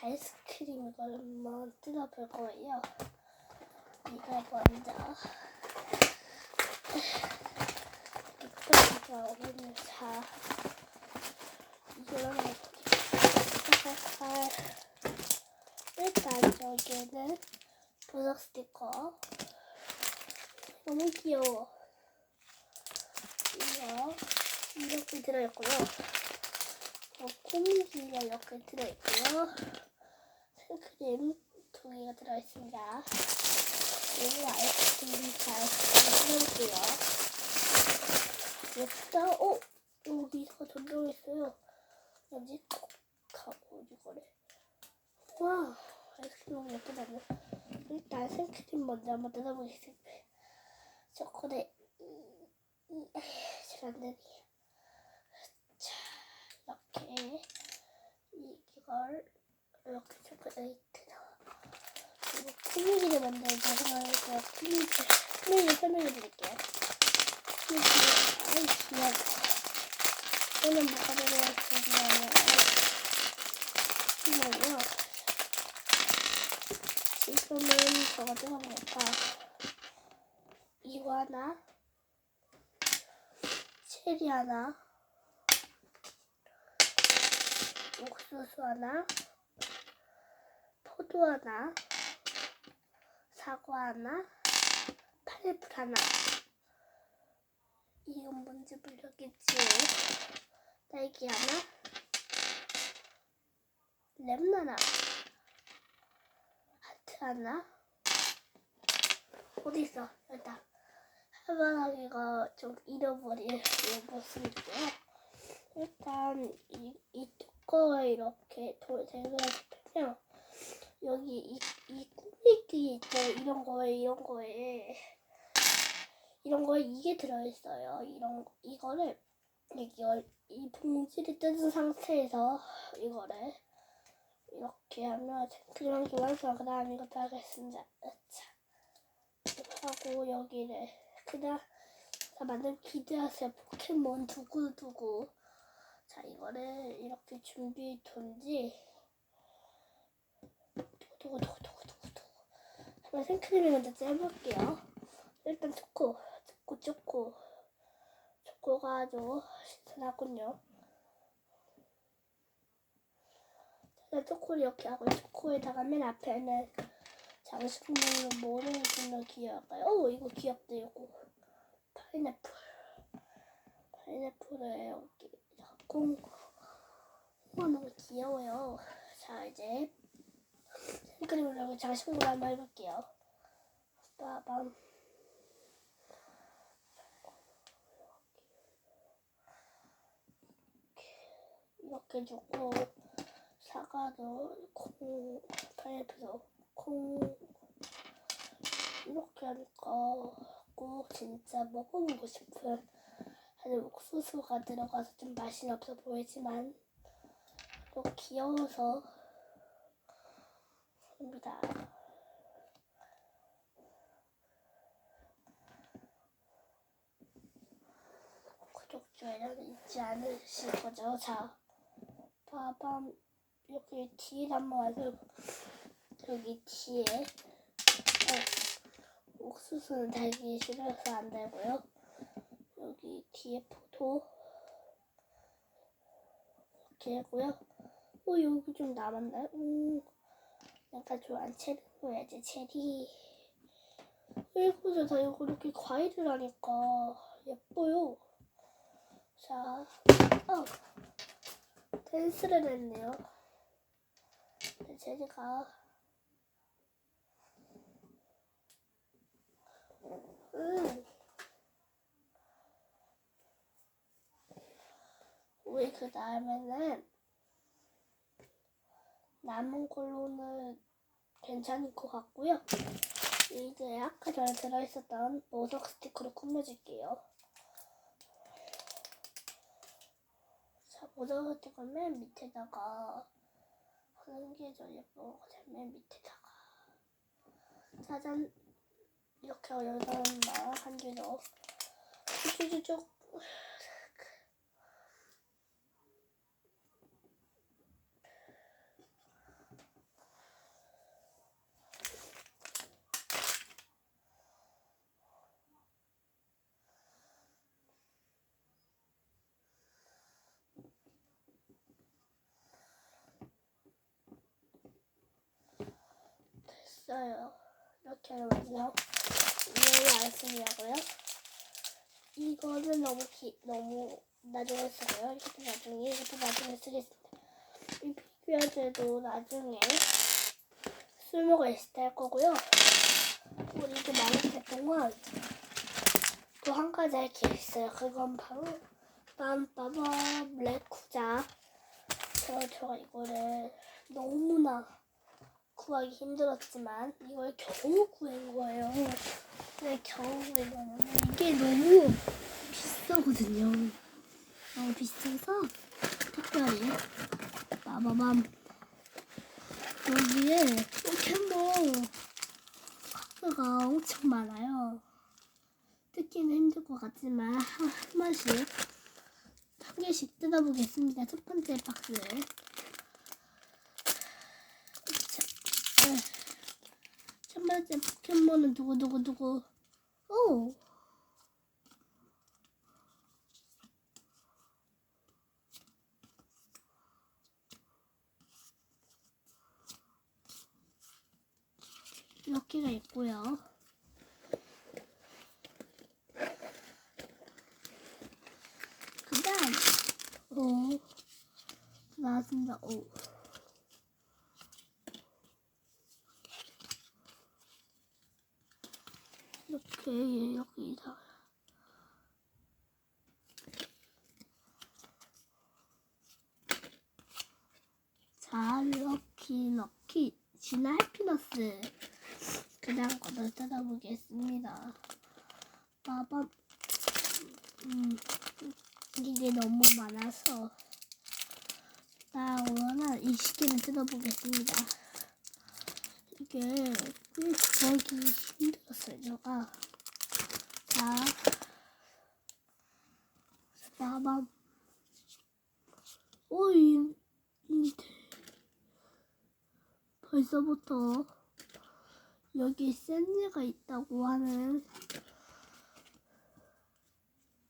아이스크림을 한번 뜯어볼 거예요. 이거 먼저 이거 오늘 자 이거는 살살 일단 여기는 보석 스티커 너무 귀여워. 이거 이렇게 들어있고요. 어, 꾸미기가 이렇게 들어있고요. 생크림 두 개가 들어있습니다. 그리고 아이스크림 잘 넣을게요. 예쁘다. 어? 여기가 전동 있어요. 뭐지? 하고 이거를. 와, 아이스크림 너무 예쁘다네. 일단 생크림 먼저 한번 뜯어보겠습니다. 초콜릿. 이, 이, 잘안 되네. 자, 이렇게 이걸 이렇게 초콜릿 그리고 쿠미기를 만들자 생각해서 쿠미기 설명해 드릴게요. 쿠미기 아이 귀여워. 이거는 뭐가 들어있냐면 이거요. 지금은 저거 뜯어보니까 이거 하나 체리 하나 옥수수 하나, 포도 하나, 사과 하나, 파인애플 하나. 이건 뭔지 모르겠지. 딸기 하나, 레몬 하나, 하트 하나. 어디 있어? 일단 할머니가 좀 잃어버릴 모습이고요. 일단 이, 이 뚜껑을 이렇게 돌대고 펴면 여기 이, 이 꾸미기 있죠 이런 거에 이런 거에 이런 거에 이게 들어있어요. 이런 이거를 여기 열- 이 봉지를 뜯은 상태에서 이거를 이렇게 하면 생크림한 개 완성 그 다음 이것도 하겠습니다. 자 하고 여기를 그다음 자, 만들 기대하세요. 포켓몬 두구두구 자 이거를 이렇게 준비해 둔지 두구두구두구두구두구 한번 생크림을 먼저 째볼게요. 일단 초코 초코 초코 초코가 아주 신선하군요. 자 초코를 이렇게 하고 초코에다가 맨 앞에는 장식물로 뭐를 해주면 귀여울까요? 오 이거 귀엽다 이거. 파인애플. 파인애플을 여기 공 와, 너무 귀여워요. 여기 장식으로 한번 해볼게요. 빠밤. 이렇게 주고 사과도 콩, 파인애플도 콩 이렇게 하니까 꼭 진짜 먹어보고 싶은 안에 옥수수가 들어가서 좀 맛이 없어 보이지만 또 귀여워서 합니다. 구독, 좋아요는 잊지 않으실 거죠? 자, 빠밤 여기 뒤에 한번 와서 여기 뒤에 어, 옥수수는 달기 싫어서 안 달고요. 여기 뒤에 포도 이렇게 하고요. 어 여기 좀 남았나? 음, 내가 좋아하는 체리 넣어야지 체리. 일곱 다 이거 이렇게 과일을 하니까 예뻐요. 자, 어, 댄스를 했네요. 네, 체리가 음. 우리 그 다음에는 남은 걸로는 괜찮을 것 같고요. 이제 아까 전에 들어있었던 보석 스티커로 꾸며줄게요. 자, 보석 스티커 맨 밑에다가 하는 게더 예쁜 것 같아요. 맨 밑에다가. 짜잔. 이렇게 열선 한 개도 쭉쭉쭉 있어요. 이렇게 하면서 이해를 안 쓰냐고요? 이거는 너무 기, 너무 나중에 써요. 이것도 나중에, 이것도 나중에 쓰겠습니다. 이 피규어들도 나중에 쓸모가 있을 때 할 거고요. 우리 이거 많은 동안 또 한 가지 할 게 있어요. 그건 바로 빰빠밤 레쿠자. 제가, 제가 이거를 너무나 구하기 힘들었지만 이걸 겨우 구한 거예요. 네, 겨우 구한 거는 이게 너무 비싸거든요. 너무 비싸서 특별히 빠바밤 여기에 포켓몬 카드가 엄청 많아요. 뜯기는 힘들 것 같지만 한, 한 번씩 한 개씩 뜯어보겠습니다. 첫 번째 박스. 자, 네. 첫 번째 포켓몬은 두구두구두구. 오! 이렇게가 있고요. 그 다음, 오, 나왔습니다. 오. 이렇게, 이렇게 다. 자, 럭키, 럭키, 진화 해피너스. 그 다음 거를 뜯어보겠습니다. 빠밤. 음, 이게 너무 많아서 나 오늘은 이 시계를 뜯어보겠습니다. 이게 꽤 구하기 힘들었어요, 제가. 자, 빠밤. 오이, 이, 벌써부터 여기 센즈가 있다고 하는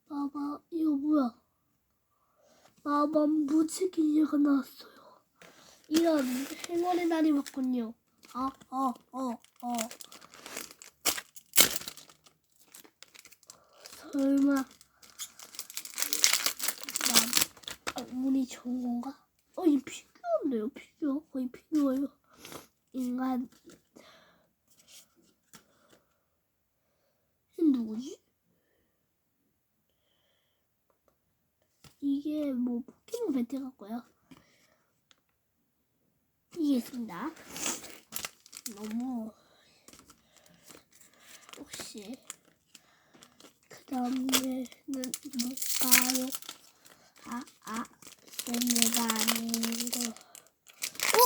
봐봐 이거 뭐야 마밤 무지개가 나왔어요 이런 행운의 날이 왔군요 아아어어 설마 나 아, 운이 좋은 건가? 어, 이 피규어인데요, 피규어. 거의 피규어예요. 인간. 누구지? 이게 뭐 포켓몬 배틀 같고요. 이게 있습니다. 너무 혹시 그 다음에는 뭘까요? 아, 아, 내가 아니고. 어?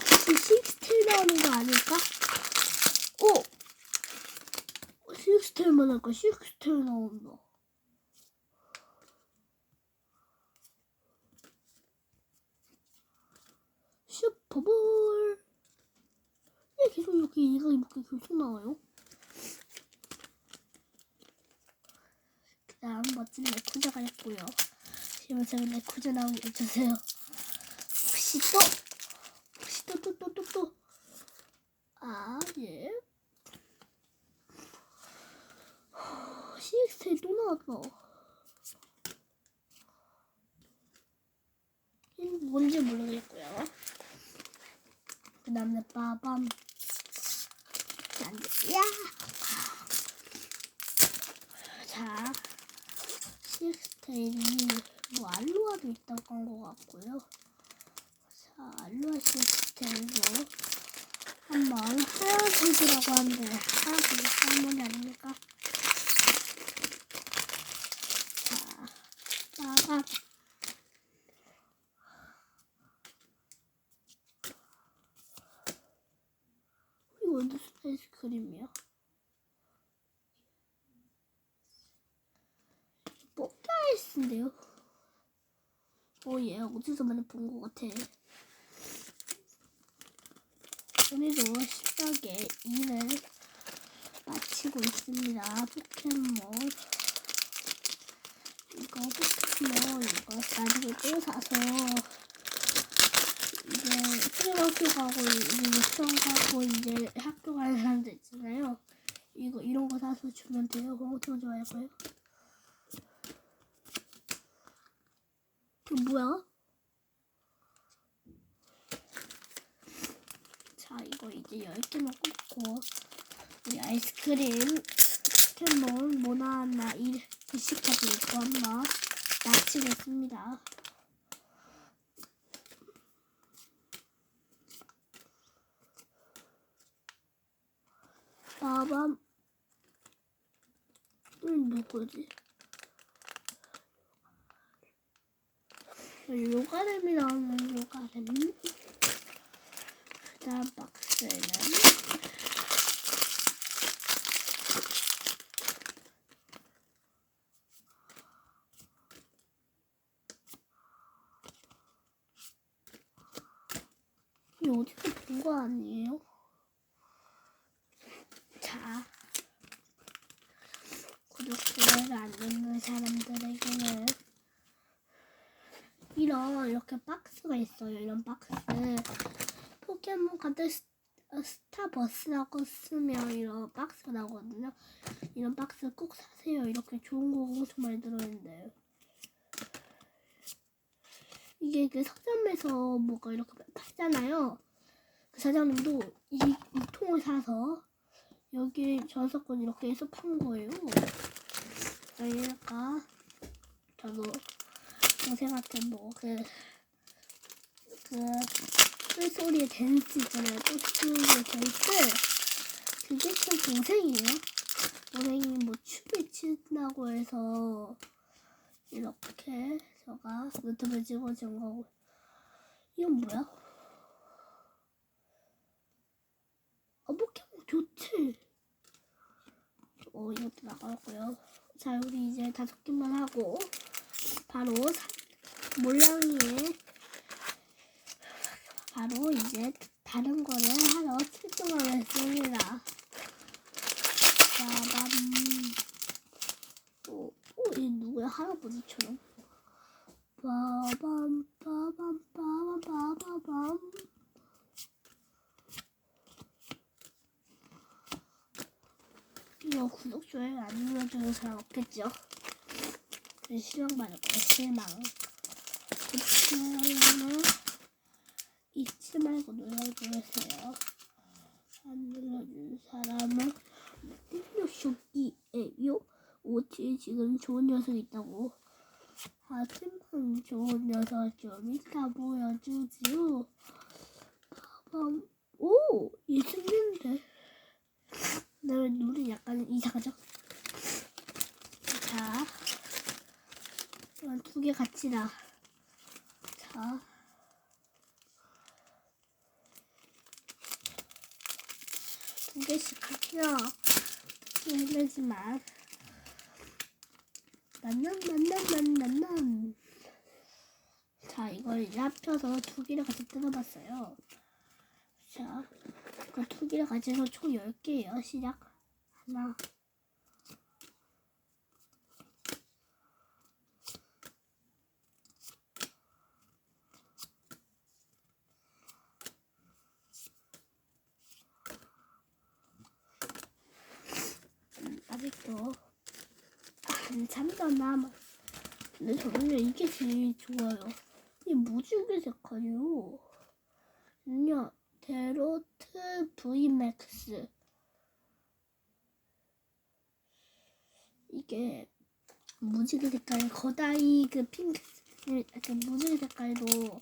혹시 식스텔 나오는 거 아닐까? 어? 할까? 식스텔 나온다. 슈퍼볼. 왜 계속 이렇게 얘가 이렇게 계속 나와요? 그 다음 멋진 레쿠자가 있고요. 지금 제가 레쿠자 나오게 해주세요. 혹시 또? 혹시 또 또 또 또 또? 아 예. CX에 또 나왔어. 뭔지 모르겠고요. 그 다음에 빠밤. 야! 자, 시스템이 뭐 알로아도 있다고 한 것 같고요. 자, 알로아 시스템도 한번 하얀색이라고 하는데 하얀색이 할머니 아닙니까? 자, 빠밤. 이거 무슨 아이스 크림이야? 뽀삐 아이스인데요? 오, 얘 어디서 많이 본 것 같아. 오늘도 신나게 일을 마치고 있습니다. 포켓몬. 이거 포켓몬, 이거 나중에 또 사서 이제 중학교 가고 이제 유치원 가고 이제 학교 가는 사람들 있잖아요. 이거 이런 거 사서 주면 돼요. 엄청 좋아할 거예요. 그 뭐야? 자 이거 이제 10개만 꽂고 우리 아이스크림 포켓몬 뭐 나왔나 이 글씨까지 읽고 한번 마치겠습니다. 빠밤 음 누구지? 요가렘이 나오는 요가렘 그 다음 박스에는 어디서 본거 아니에요? 자, 구독, 좋아요가 안 누르는 사람들에게는 이런 이렇게 박스가 있어요. 이런 박스. 포켓몬 카드 스- 어, 스타버스라고 쓰면 이런 박스가 나오거든요. 이런 박스 꼭 사세요. 이렇게 좋은 거 엄청 많이 들어있는데요. 이게 그 서점에서 뭐가 이렇게 팔잖아요. 그 사장님도 이, 이 통을 사서 여기 전서권 이렇게 해서 판 거예요. 그러니까 저도 동생한테 뭐그 그 뿔소리의 댄스 있잖아요. 뿔소리의 댄스 그게 참 동생이에요. 동생이 뭐 춤을 춘다고 해서 이렇게 제가 유튜브에 찍어준 거고 이건 뭐야? 아 포켓몬 좋지. 어 이것도 나가고요. 자 우리 이제 다섯 개만 하고 바로 사- 몰랑이의 바로 이제 다른 거를 하러 출동하겠습니다. 빠밤. 오, 오, 이 누구야? 할아버지처럼. 빠밤, 빠밤, 빠밤, 빠밤. 이거 구독, 좋아요 안 눌러주는 사람 없겠죠? 그 실망받을 거예요, 실망. 좋아요는 잊지 말고 눌러주세요. 안 눌러준 사람은 음료쇼기에요. 오티 지금 좋은 녀석 있다고. 하지만 좋은 녀석 좀 이따 보여주지요. 봐봐. 오! 얘 생긴데. 내 눈이 약간 이상하죠? 자. 이건 두 개 같이 나. 자. 두 개씩 같이요. 힘들지만. 난난난난난난. 자, 이걸 이제 합쳐서 두 개를 같이 뜯어봤어요. 자, 그 같이 해서 총 10개예요. 시작. 하나. 음, 아직도 한참 더 남아. 근데 저는요 이게 제일 좋아요. 이 무지개 색깔이요. 그냥 데로트 V 맥스. 이게 무지개 색깔 거다이 그 핑크 약간 무지개 색깔도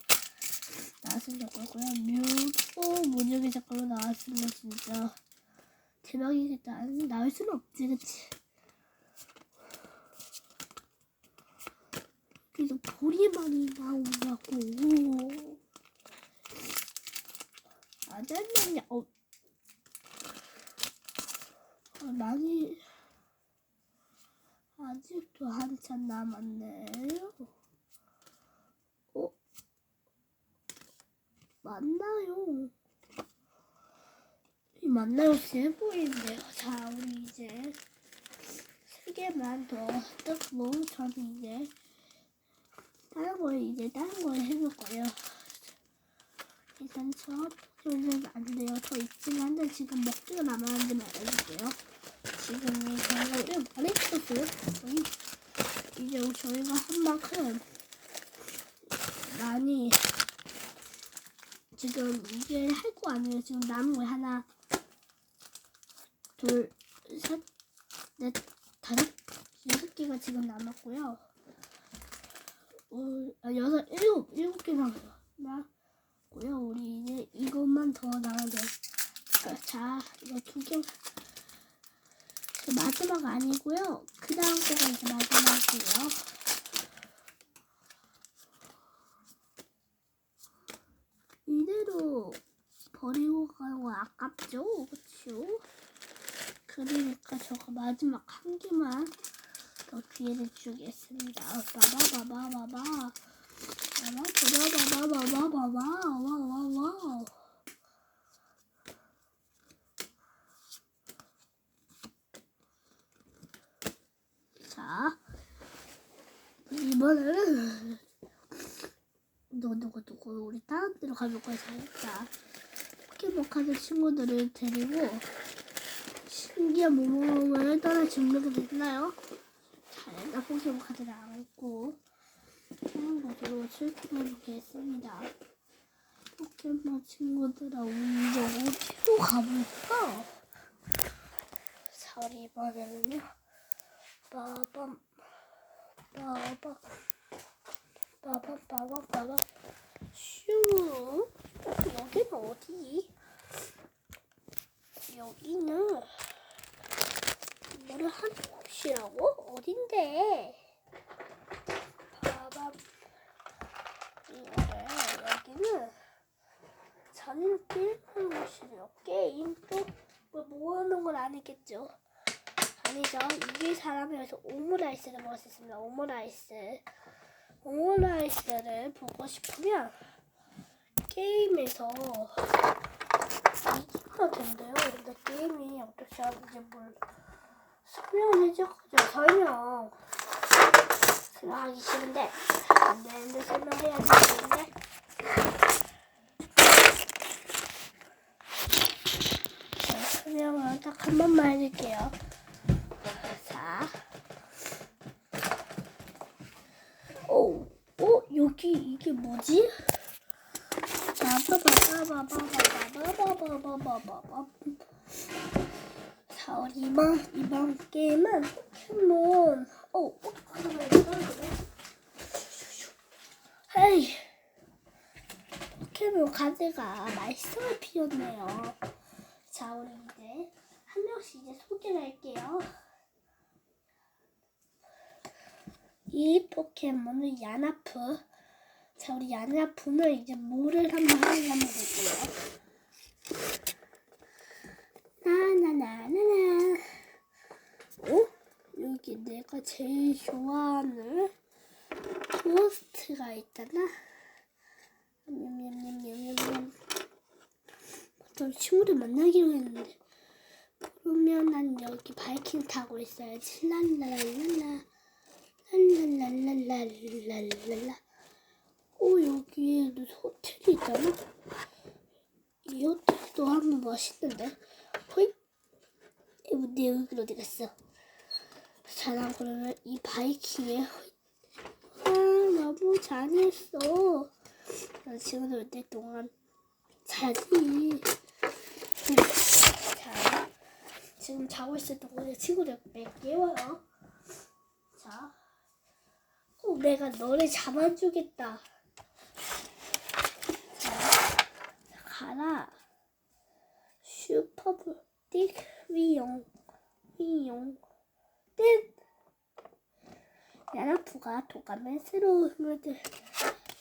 나왔으면 좋겠고요. 뮤도 무지개 색깔로 나왔으면 진짜 대박이겠다. 나올 수는 없지, 그치? 볼이 많이 나오냐고. 아자냐냐, 어. 아, 많이. 아직도 한참 남았네요. 어? 맞나요? 이 맞나요? 세 보이는데요. 자, 우리 이제 세 개만 더 뜯고 저는 이제 다른 걸 이제 다른 걸 해볼 거예요. 일단 저 포켓몬은 안 돼요. 더 있긴 한데 지금 먹기가 남았는데 말해줄게요. 지금 이 경우는 마리토스 거의 이제 저희가 한 만큼 많이 지금 이게 할 거 아니에요. 지금 남은 거 하나, 둘, 셋, 넷, 다섯, 여섯 개가 지금 남았고요. 어, 아, 여섯, 일곱, 일곱 개 남았 고요. 우리 이제 이것만 더 나오면. 자, 이거 두 개. 그 마지막 아니고요. 그 다음 거가 이제 마지막이에요. 이대로 버리고 거 아깝죠? 그쵸? 그러니까 저거 마지막 한 개만 더 기회를 주겠습니다. 바바바바바바. 바바바바바바바바바바바바바바. 자, 이번에는 누구 누구 누구 우리 다른 데로 가볼 거야 자 포켓몬 카드 친구들을 데리고 신기한 모험을 떠날 준비가 됐나요? 자 일단 포켓몬 하는 곳으로 출동해 보겠습니다 포켓몬 친구들아 우리 어디로 가볼까? 자 우리 이번에는요 빠밤 빠밤 빠밤 빠밤 빠밤 슈 여기는 어디? 여기는 뭐를 하는 곳이라고? 어딘데? 빠밤 이거를 여기는 자는 게임하는 곳이래요. 게임 또뭐 모으는 건 아니겠죠? 아니죠. 이게 사람이라서 오므라이스를 먹을 수 있습니다. 오므라이스. 오므라이스를 보고 싶으면 게임에서 이기면 된대요. 근데 게임이 어떻게 하는지 뭘 설명을 해줘가지고 설명 하기 싫은데 안 되는데 해야 되는데. 설명을 딱 한 번만 해줄게요. 자. 오, 어, 어, 여기 이게 뭐지? 자, 우리 이번, 이번 게임은 포켓몬 헤이, 포켓몬 카드가 말썽을 피웠네요. 자, 우리 이제 한 명씩 이제 소개를 할게요. 이 포켓몬은 야나프. 자, 우리 야나프는 이제 뭐를 한번 하면 볼게요. 나나나나나. 어? 여기 내가 제일 좋아하는 토스트가 있잖아. 냠냠냠냠냠냠. 또 친구를 만나기로 했는데. 그러면 난 여기 바이킹 타고 있어야지. 랄랄랄라. 랄랄랄랄랄랄랄라. 오 여기에도 호텔이 있잖아. 이 호텔도 한번 멋있는데. 호잇. 내 얼굴 어디 갔어? 자, 난 그러면 이 바이킹에 호잇. 아 너무 잘했어. 나 지금 올때 동안 자지. 자, 지금 자고 있을 동안에 친구들 몇 개워요. 자. 꼭 내가 너를 잡아주겠다. 자, 가라. 슈퍼볼 띡 위용 위용 땡. 야나프가 도가면 새로운 물들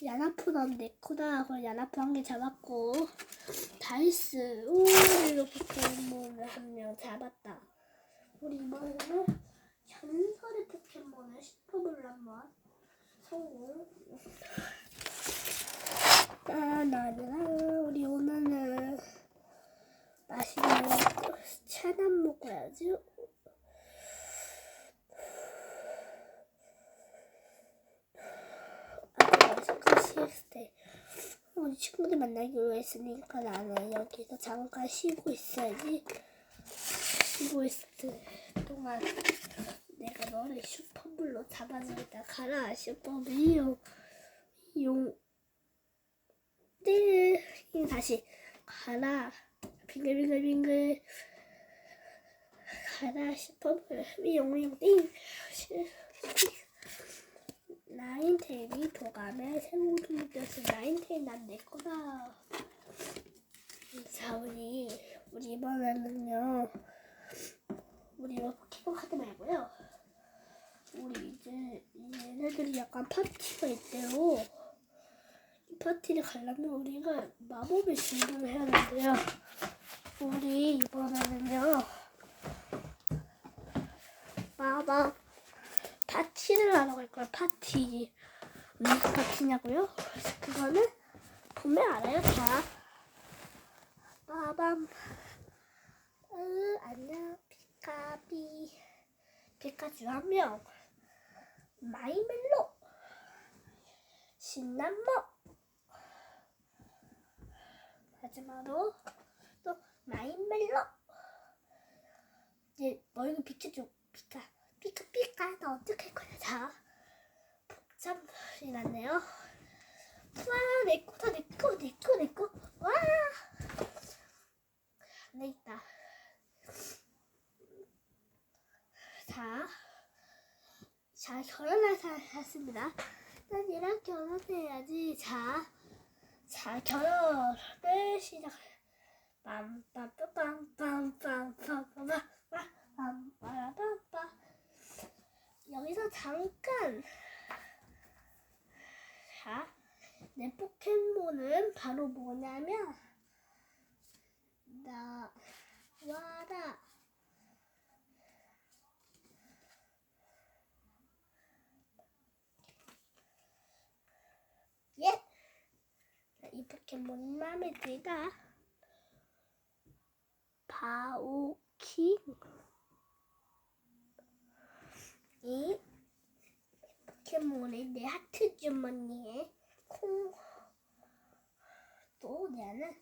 야나프 넌 내코다 하고 야나프 한 개 잡았고 다이스 우리로 포켓몬을 한 명 잡았다. 우리 이번에는 전설의 포켓몬을 슈퍼볼로 한번 성공. 나나나 우리 오늘은 맛있는 차나 먹어야지. 맛있는 시엑스테. 우리 친구들 만나기로 했으니까 나는 여기서 잠깐 쉬고 있어야지. 쉬고 있을 동안 내가 너를 슈퍼블로 잡아주겠다. 가라 슈퍼블로 용. 네. 다시 가라. 빙글빙글빙글. 가라 슈퍼블 미용용 띵. 나인테일이 도감에 생물을 껴서 나인테일 난 내 거다. 자, 우리, 우리 이번에는요, 우리 이거 포켓몬 카드 말고요. 우리 이제 얘네들이 약간 파티가 있대요. 이 파티를 가려면 우리가 마법의 준비를 해야 되는데요. 우리 이번에는요, 마법 파티를 하러 갈 거야, 파티. 무슨 파티냐고요? 그거는 보면 알아요, 다. 빠밤. 으, 안녕, 피카비. 피카츄 한 명. 마이멜로. 신난모. 마지막으로 또 마이멜로. 이제 머리를 비켜줘, 피카. 나 어떻게 할 거야, 자. 복잡이 났네요. 와, 내 거다, 내 거, 내 거, 내 거. 와! 안 되겠다. 자, 자, 결혼할 사람 샀습니다. 난 얘랑 결혼해야지. 자, 자, 결혼을 시작. 빰빰빰빰빰빰빰빰빰빰빰빰 여기서 잠깐. 자, 내 포켓몬은 바로 뭐냐면 나 와라. 예! 이 포켓몬 마음에 들다. 바오킹 이 포켓몬의 내 하트 주머니에 콩. 또 얘는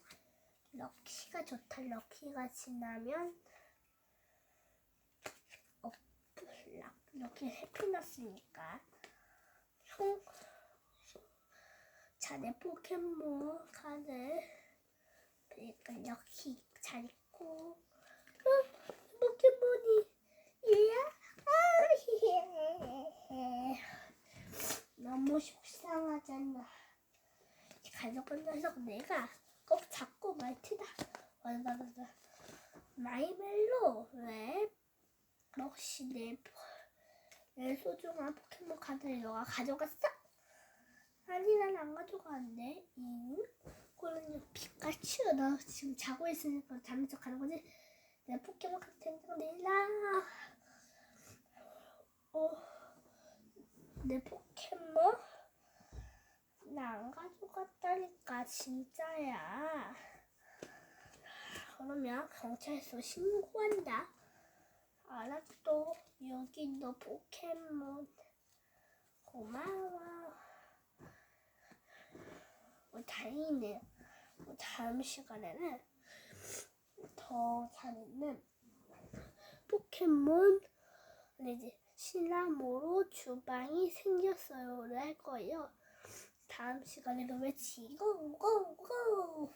럭키가 좋다. 럭키가 지나면 어, 락, 럭키 해피너스니까. 총. 자, 내 포켓몬 카드. 그러니까 럭키 잘 있고. 어, 포켓몬이 얘야? 아, 너무 속상하잖아. 가족분 녀석 내가 꼭 잡고 말 티다. 맞아, 맞아. 마이멜로 왜 역시 내, 내 소중한 포켓몬 카드를 너가 가져갔어? 아니 난 안 가져가는데 잉? 그러니 피카츄 너 지금 자고 있으니까 척 하는 거지? 내 포켓몬 카드 생각 내라 어, 내 포켓몬 나 안 가져갔다니까 진짜야. 그러면 경찰서 신고한다. 알았어. 여기 너 포켓몬 고마워. 어, 다행이네. 어, 다음 시간에는 더 재밌는 포켓몬 이제 시나모로 주방이 생겼어요를 할 거예요. 다음 시간에도 외치고 고고